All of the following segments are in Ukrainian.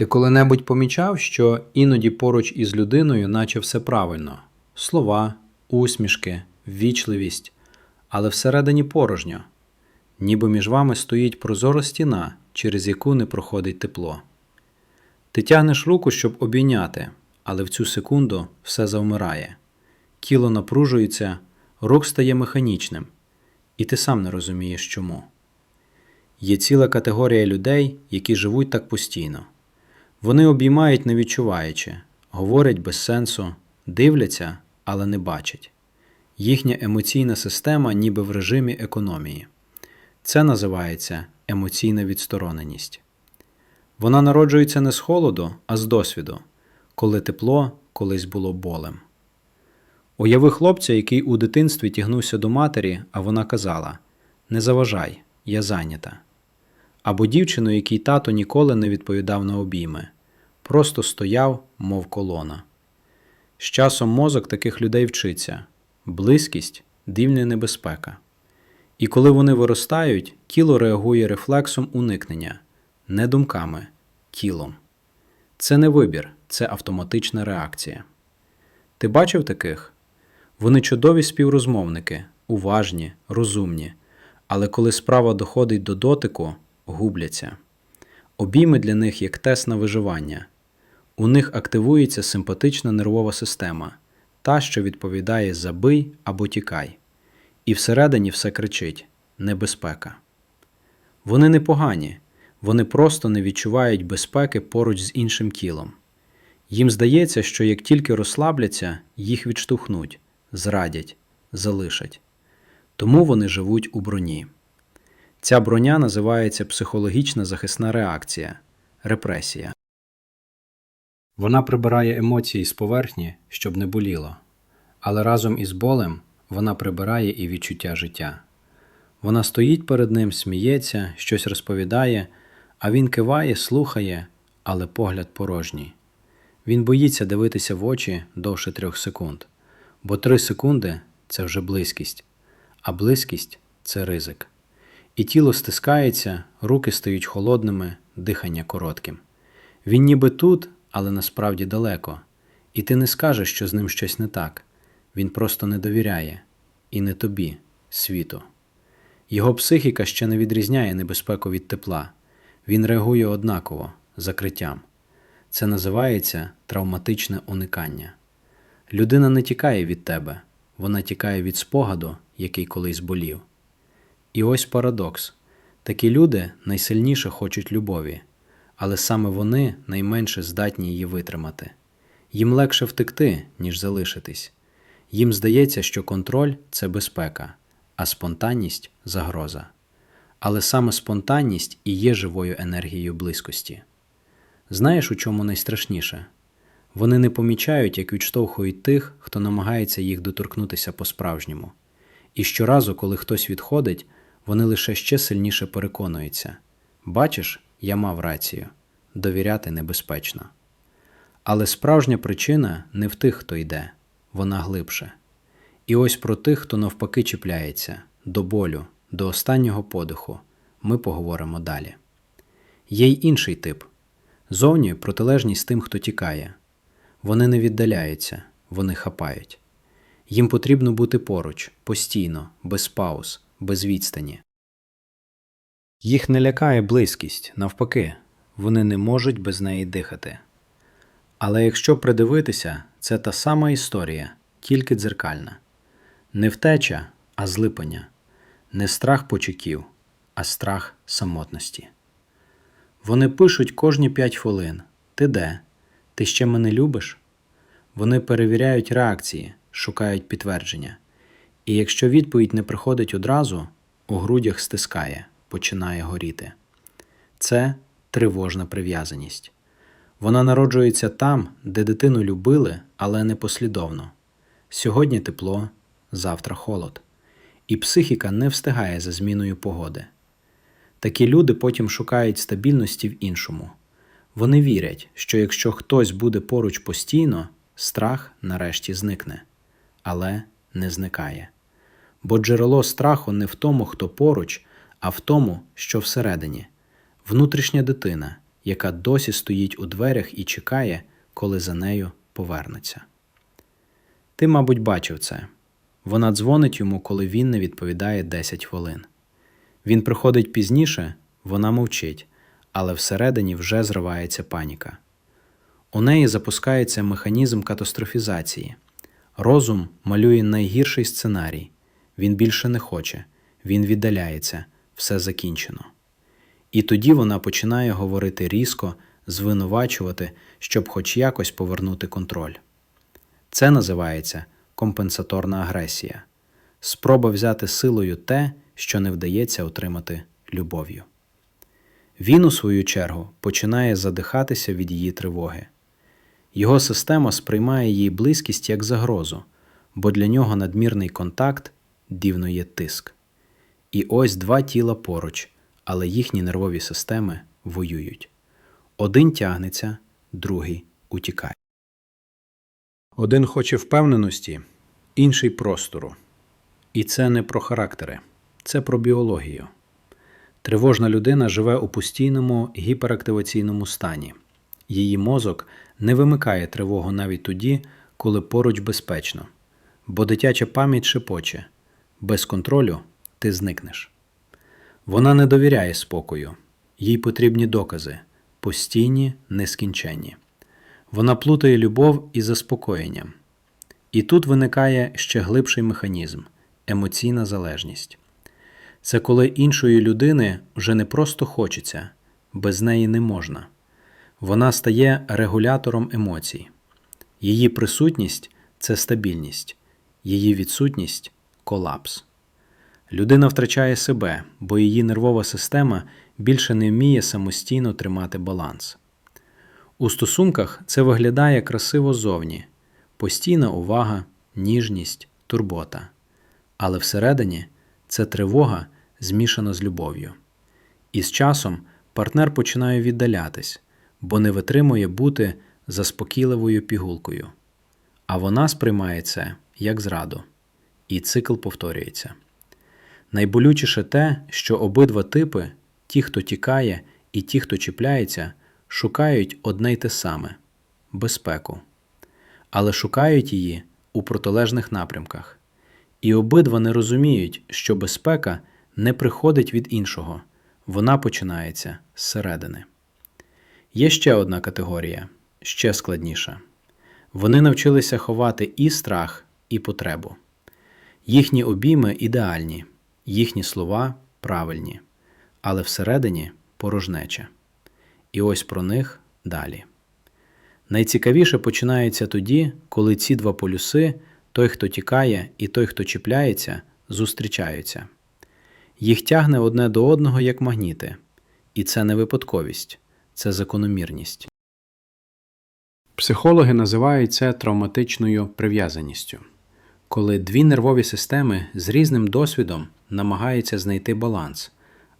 Ти коли-небудь помічав, що іноді поруч із людиною, наче все правильно: слова, усмішки, ввічливість, але всередині порожньо, ніби між вами стоїть прозора стіна, через яку не проходить тепло. Ти тягнеш руку, щоб обійняти, але в цю секунду все завмирає. Тіло напружується, рух стає механічним, і ти сам не розумієш чому. Є ціла категорія людей, які живуть так постійно. Вони обіймають не відчуваючи, говорять без сенсу, дивляться, але не бачать. Їхня емоційна система ніби в режимі економії. Це називається емоційна відстороненість. Вона народжується не з холоду, а з досвіду, коли тепло колись було болем. Уяви хлопця, який у дитинстві тягнувся до матері, а вона казала: Не заважай, я зайнята. Або дівчину, якій тато ніколи не відповідав на обійми, просто стояв, мов колона. З часом мозок таких людей вчиться близькість дивна небезпека. І коли вони виростають, тіло реагує рефлексом уникнення, не думками, тілом. Це не вибір, це автоматична реакція. Ти бачив таких? Вони чудові співрозмовники, уважні, розумні, але коли справа доходить до дотику, губляться. Обійми для них як тест на виживання. У них активується симпатична нервова система, та, що відповідає забий або тікай. І всередині все кричить небезпека. Вони не погані, вони просто не відчувають безпеки поруч з іншим тілом. Їм здається, що як тільки розслабляться, їх відштовхнуть, зрадять, залишать. Тому вони живуть у броні. Ця броня називається психологічна захисна реакція репресія. Вона прибирає емоції з поверхні, щоб не боліло, але разом із болем вона прибирає і відчуття життя. Вона стоїть перед ним, сміється, щось розповідає, а він киває, слухає, але погляд порожній. Він боїться дивитися в очі довше трьох секунд, бо три секунди це вже близькість, а близькість це ризик. І тіло стискається, руки стають холодними, дихання коротким. Він ніби тут, але насправді далеко, і ти не скажеш, що з ним щось не так. Він просто не довіряє, і не тобі, світу. Його психіка ще не відрізняє небезпеку від тепла, він реагує однаково, закриттям. Це називається травматичне уникання. Людина не тікає від тебе, вона тікає від спогаду, який колись болів. І ось парадокс такі люди найсильніше хочуть любові, але саме вони найменше здатні її витримати. Їм легше втекти, ніж залишитись. Їм здається, що контроль це безпека, а спонтанність загроза. Але саме спонтанність і є живою енергією близькості. Знаєш, у чому найстрашніше? Вони не помічають, як відштовхують тих, хто намагається їх доторкнутися по-справжньому. І щоразу, коли хтось відходить, вони лише ще сильніше переконуються бачиш, я мав рацію довіряти небезпечно. Але справжня причина не в тих, хто йде, вона глибше. І ось про тих, хто навпаки чіпляється до болю, до останнього подиху, ми поговоримо далі. Є й інший тип зовні протилежність тим, хто тікає. Вони не віддаляються, вони хапають. Їм потрібно бути поруч, постійно, без пауз, без відстані. Їх не лякає близькість, навпаки, вони не можуть без неї дихати. Але якщо придивитися, це та сама історія, тільки дзеркальна. Не втеча, а злипання, не страх почеків, а страх самотності. Вони пишуть кожні п'ять хвилин Ти де? Ти ще мене любиш? Вони перевіряють реакції, шукають підтвердження. І якщо відповідь не приходить одразу, у грудях стискає, починає горіти. Це тривожна прив'язаність. Вона народжується там, де дитину любили, але не послідовно. Сьогодні тепло, завтра холод. І психіка не встигає за зміною погоди. Такі люди потім шукають стабільності в іншому. Вони вірять, що якщо хтось буде поруч постійно, страх нарешті зникне, але не зникає. Бо джерело страху не в тому, хто поруч, а в тому, що всередині внутрішня дитина, яка досі стоїть у дверях і чекає, коли за нею повернеться. Ти, мабуть, бачив це. Вона дзвонить йому, коли він не відповідає 10 хвилин. Він приходить пізніше, вона мовчить, але всередині вже зривається паніка. У неї запускається механізм катастрофізації. Розум малює найгірший сценарій. Він більше не хоче, він віддаляється, все закінчено. І тоді вона починає говорити різко, звинувачувати, щоб хоч якось повернути контроль. Це називається компенсаторна агресія спроба взяти силою те, що не вдається отримати любов'ю. Він, у свою чергу, починає задихатися від її тривоги. Його система сприймає її близькість як загрозу, бо для нього надмірний контакт дивно є тиск. І ось два тіла поруч, але їхні нервові системи воюють. Один тягнеться, другий утікає. Один хоче впевненості, інший простору. І це не про характери, це про біологію. Тривожна людина живе у постійному гіперактиваційному стані. Її мозок не вимикає тривогу навіть тоді, коли поруч безпечно, бо дитяча пам'ять шепоче без контролю ти зникнеш. Вона не довіряє спокою, їй потрібні докази, постійні, нескінченні. Вона плутає любов із заспокоєнням. І тут виникає ще глибший механізм емоційна залежність. Це коли іншої людини вже не просто хочеться, без неї не можна. Вона стає регулятором емоцій. Її присутність це стабільність, її відсутність колапс. Людина втрачає себе, бо її нервова система більше не вміє самостійно тримати баланс. У стосунках це виглядає красиво зовні, постійна увага, ніжність, турбота. Але всередині це тривога змішана з любов'ю. І з часом партнер починає віддалятись, бо не витримує бути заспокійливою пігулкою. А вона сприймає це як зраду, і цикл повторюється. Найболючіше те, що обидва типи, ті, хто тікає, і ті, хто чіпляється, шукають одне й те саме безпеку, але шукають її у протилежних напрямках. І обидва не розуміють, що безпека не приходить від іншого, вона починається зсередини. Є ще одна категорія, ще складніша. Вони навчилися ховати і страх, і потребу. Їхні обійми ідеальні, їхні слова правильні, але всередині порожнеча. І ось про них далі. Найцікавіше починається тоді, коли ці два полюси, той, хто тікає, і той, хто чіпляється, зустрічаються. Їх тягне одне до одного як магніти, і це не випадковість, це закономірність. Психологи називають це травматичною прив'язаністю, коли дві нервові системи з різним досвідом намагаються знайти баланс,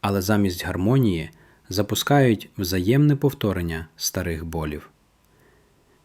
але замість гармонії запускають взаємне повторення старих болів.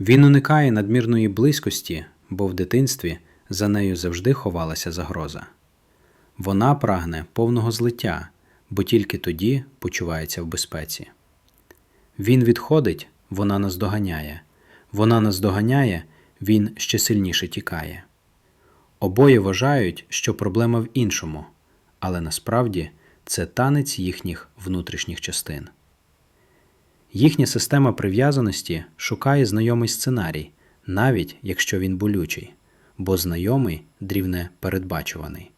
Він уникає надмірної близькості, бо в дитинстві за нею завжди ховалася загроза. Вона прагне повного злиття, бо тільки тоді почувається в безпеці. Він відходить, вона наздоганяє, вона наздоганяє, він ще сильніше тікає. Обоє вважають, що проблема в іншому, але насправді це танець їхніх внутрішніх частин. Їхня система прив'язаності шукає знайомий сценарій, навіть якщо він болючий, бо знайомий дрівне передбачуваний.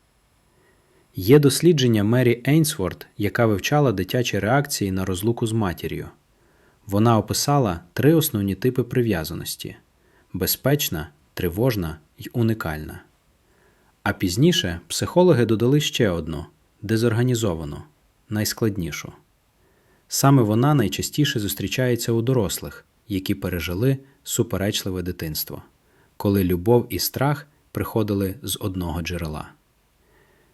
Є дослідження Мері Ейнсворт, яка вивчала дитячі реакції на розлуку з матір'ю. Вона описала три основні типи прив'язаності безпечна, тривожна й уникальна. А пізніше психологи додали ще одну дезорганізовану, найскладнішу. Саме вона найчастіше зустрічається у дорослих, які пережили суперечливе дитинство, коли любов і страх приходили з одного джерела.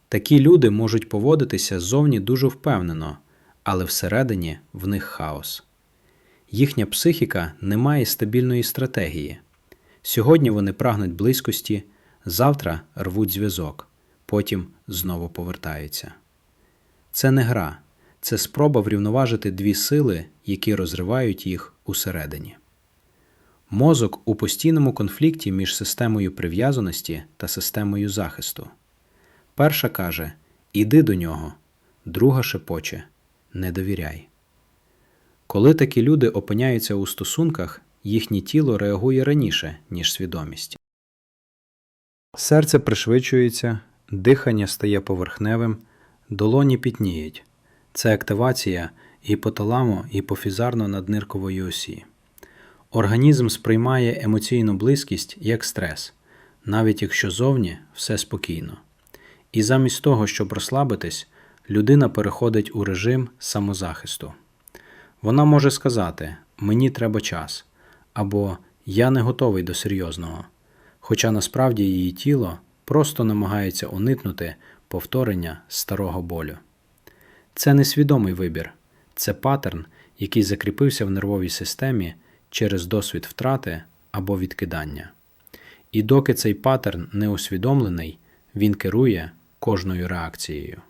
Такі люди можуть поводитися ззовні дуже впевнено, але всередині в них хаос. Їхня психіка не має стабільної стратегії. Сьогодні вони прагнуть близькості, завтра рвуть зв'язок, потім знову повертаються. Це не гра, це спроба врівноважити дві сили, які розривають їх усередині. Мозок у постійному конфлікті між системою прив'язаності та системою захисту. Перша каже Іди до нього, друга шепоче Не довіряй. Коли такі люди опиняються у стосунках, їхнє тіло реагує раніше, ніж свідомість. Серце пришвидшується, дихання стає поверхневим, долоні пітніють. Це активація гіпоталамо гіпофізарно надниркової осі. Організм сприймає емоційну близькість як стрес, навіть якщо зовні все спокійно. І замість того, щоб розслабитись, людина переходить у режим самозахисту. Вона може сказати Мені треба час або Я не готовий до серйозного, хоча насправді її тіло просто намагається уникнути повторення старого болю. Це несвідомий вибір, це паттерн, який закріпився в нервовій системі через досвід втрати або відкидання. І доки цей паттерн не усвідомлений, він керує кожною реакцією.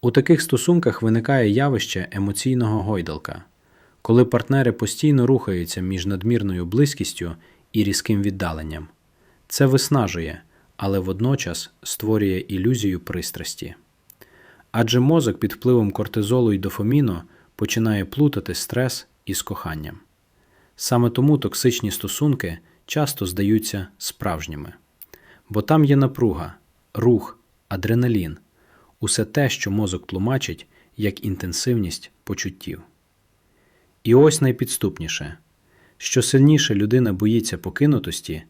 У таких стосунках виникає явище емоційного гойдалка, коли партнери постійно рухаються між надмірною близькістю і різким віддаленням. Це виснажує, але водночас створює ілюзію пристрасті. Адже мозок під впливом кортизолу і дофаміну починає плутати стрес із коханням. Саме тому токсичні стосунки часто здаються справжніми, бо там є напруга, рух, адреналін, усе те, що мозок тлумачить як інтенсивність почуттів. І ось найпідступніше що сильніше людина боїться покинутості,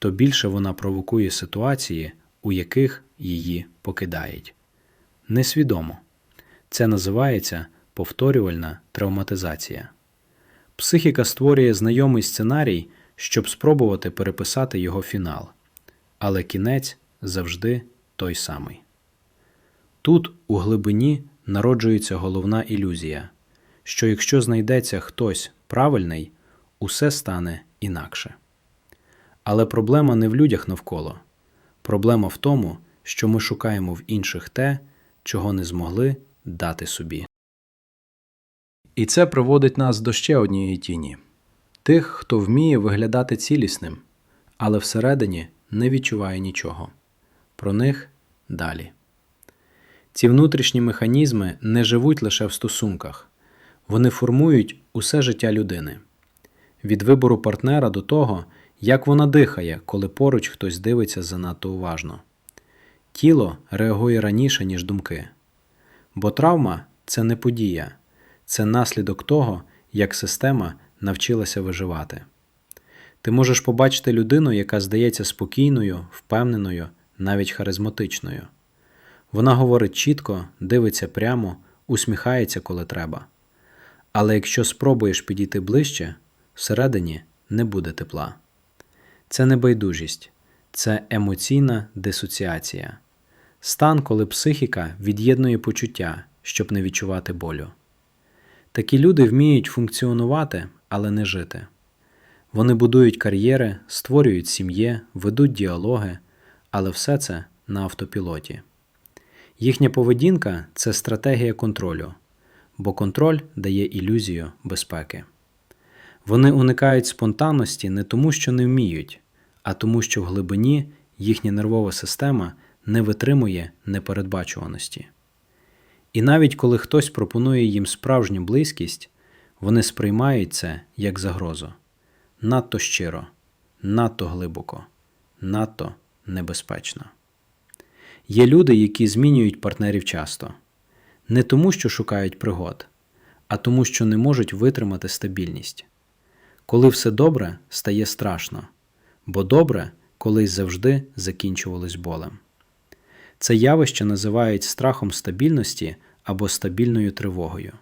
то більше вона провокує ситуації, у яких її покидають. Несвідомо. Це називається повторювальна травматизація. Психіка створює знайомий сценарій, щоб спробувати переписати його фінал, але кінець завжди той самий. Тут, у глибині, народжується головна ілюзія, що якщо знайдеться хтось правильний, усе стане інакше. Але проблема не в людях навколо, проблема в тому, що ми шукаємо в інших те, чого не змогли дати собі. І це приводить нас до ще однієї тіні тих, хто вміє виглядати цілісним, але всередині не відчуває нічого. Про них далі. Ці внутрішні механізми не живуть лише в стосунках, вони формують усе життя людини від вибору партнера до того, як вона дихає, коли поруч хтось дивиться занадто уважно. Тіло реагує раніше, ніж думки. Бо травма це не подія, це наслідок того, як система навчилася виживати. Ти можеш побачити людину, яка здається спокійною, впевненою, навіть харизматичною. Вона говорить чітко, дивиться прямо, усміхається, коли треба. Але якщо спробуєш підійти ближче, всередині не буде тепла. Це не байдужість, це емоційна дисоціація, стан, коли психіка від'єднує почуття, щоб не відчувати болю. Такі люди вміють функціонувати, але не жити. Вони будують кар'єри, створюють сім'ї, ведуть діалоги, але все це на автопілоті. Їхня поведінка це стратегія контролю, бо контроль дає ілюзію безпеки. Вони уникають спонтанності не тому, що не вміють, а тому, що в глибині їхня нервова система не витримує непередбачуваності. І навіть коли хтось пропонує їм справжню близькість, вони сприймають це як загрозу надто щиро, надто глибоко, надто небезпечно. Є люди, які змінюють партнерів часто, не тому, що шукають пригод, а тому, що не можуть витримати стабільність. Коли все добре, стає страшно, бо добре колись завжди закінчувалось болем. Це явище називають страхом стабільності або стабільною тривогою.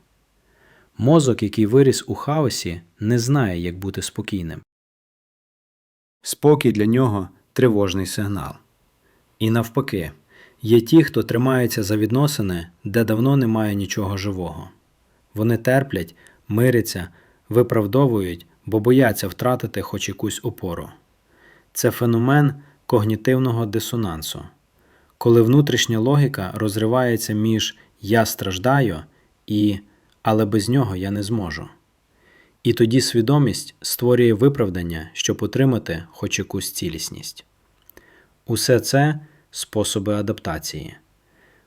Мозок, який виріс у хаосі, не знає, як бути спокійним. Спокій для нього тривожний сигнал. І навпаки, є ті, хто тримається за відносини, де давно немає нічого живого. Вони терплять, миряться, виправдовують, бо бояться втратити хоч якусь опору. Це феномен когнітивного дисонансу, коли внутрішня логіка розривається між я страждаю і але без нього я не зможу. І тоді свідомість створює виправдання, щоб отримати хоч якусь цілісність. Усе це способи адаптації.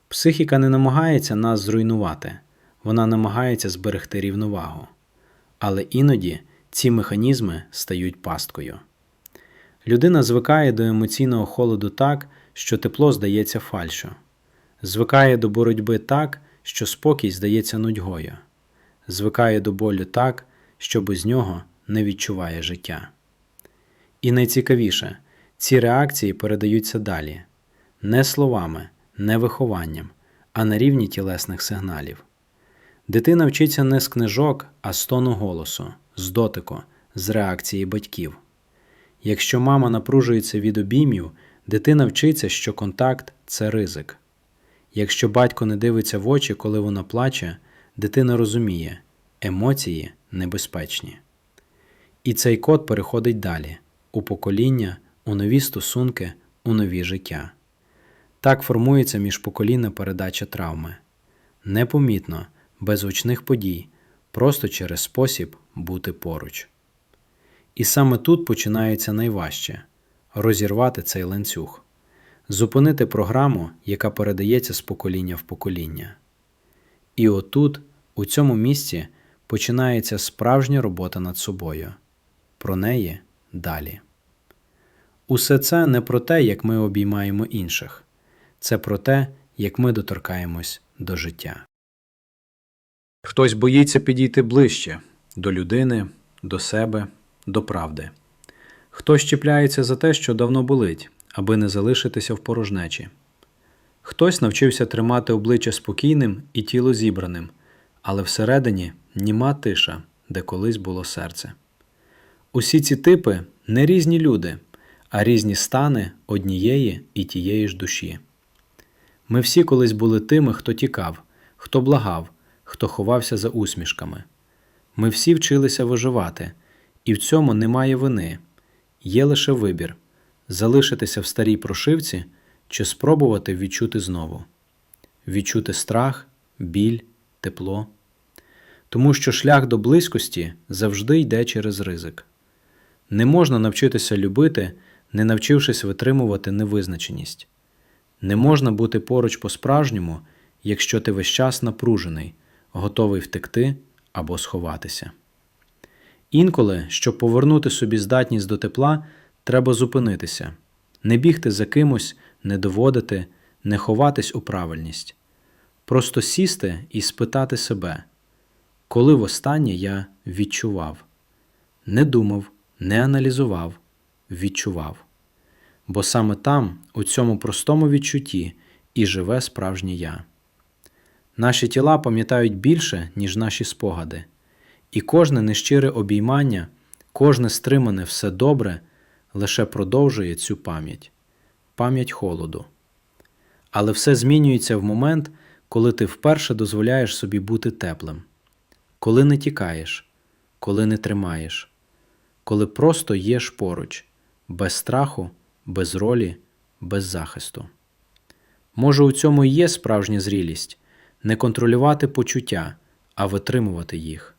Психіка не намагається нас зруйнувати, вона намагається зберегти рівновагу. Але іноді ці механізми стають пасткою. Людина звикає до емоційного холоду так, що тепло здається фальшо, звикає до боротьби так, що спокій здається нудьгою, звикає до болю так, що без нього не відчуває життя. І найцікавіше, ці реакції передаються далі не словами, не вихованням, а на рівні тілесних сигналів. Дитина вчиться не з книжок, а з тону голосу, з дотику, з реакції батьків. Якщо мама напружується від обіймів, дитина вчиться, що контакт це ризик. Якщо батько не дивиться в очі, коли вона плаче, дитина розуміє, емоції небезпечні. І цей код переходить далі у покоління, у нові стосунки, у нові життя. Так формується міжпоколінна передача травми. Непомітно, без гучних подій, просто через спосіб бути поруч. І саме тут починається найважче розірвати цей ланцюг, зупинити програму, яка передається з покоління в покоління. І отут, у цьому місці, починається справжня робота над собою. Про неї далі. Усе це не про те, як ми обіймаємо інших, це про те, як ми доторкаємось до життя. Хтось боїться підійти ближче до людини, до себе, до правди. Хтось чіпляється за те, що давно болить, аби не залишитися в порожнечі. Хтось навчився тримати обличчя спокійним і тіло зібраним, але всередині німа тиша, де колись було серце. Усі ці типи не різні люди, а різні стани однієї і тієї ж душі. Ми всі колись були тими, хто тікав, хто благав, хто ховався за усмішками. Ми всі вчилися виживати, і в цьому немає вини. Є лише вибір залишитися в старій прошивці чи спробувати відчути знову, відчути страх, біль, тепло. Тому що шлях до близькості завжди йде через ризик. Не можна навчитися любити, не навчившись витримувати невизначеність. Не можна бути поруч по-справжньому, якщо ти весь час напружений, готовий втекти або сховатися. Інколи, щоб повернути собі здатність до тепла, треба зупинитися, не бігти за кимось, не доводити, не ховатись у правильність, просто сісти і спитати себе, коли востаннє я відчував, не думав, не аналізував, відчував. Бо саме там, у цьому простому відчутті, і живе справжнє я. Наші тіла пам'ятають більше, ніж наші спогади, і кожне нещире обіймання, кожне стримане все добре лише продовжує цю пам'ять, пам'ять холоду. Але все змінюється в момент, коли ти вперше дозволяєш собі бути теплим, коли не тікаєш, коли не тримаєш, коли просто єш поруч, без страху, без ролі, без захисту. Може, у цьому і є справжня зрілість не контролювати почуття, а витримувати їх,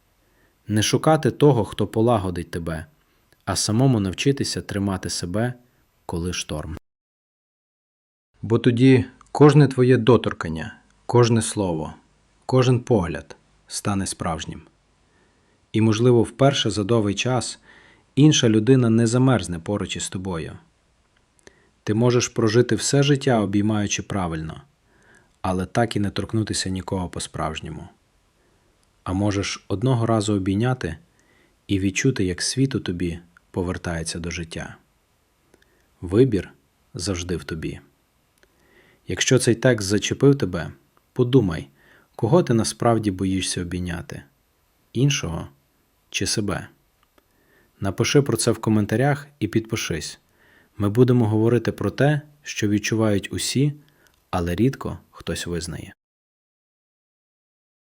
не шукати того, хто полагодить тебе, а самому навчитися тримати себе, коли шторм. Бо тоді кожне твоє доторкання, кожне слово, кожен погляд стане справжнім. І, можливо, вперше за довгий час інша людина не замерзне поруч із тобою. Ти можеш прожити все життя, обіймаючи правильно, але так і не торкнутися нікого по-справжньому. А можеш одного разу обійняти і відчути, як світ у тобі повертається до життя. Вибір завжди в тобі. Якщо цей текст зачепив тебе, подумай, кого ти насправді боїшся обійняти іншого чи себе. Напиши про це в коментарях і підпишись. Ми будемо говорити про те, що відчувають усі, але рідко хтось визнає.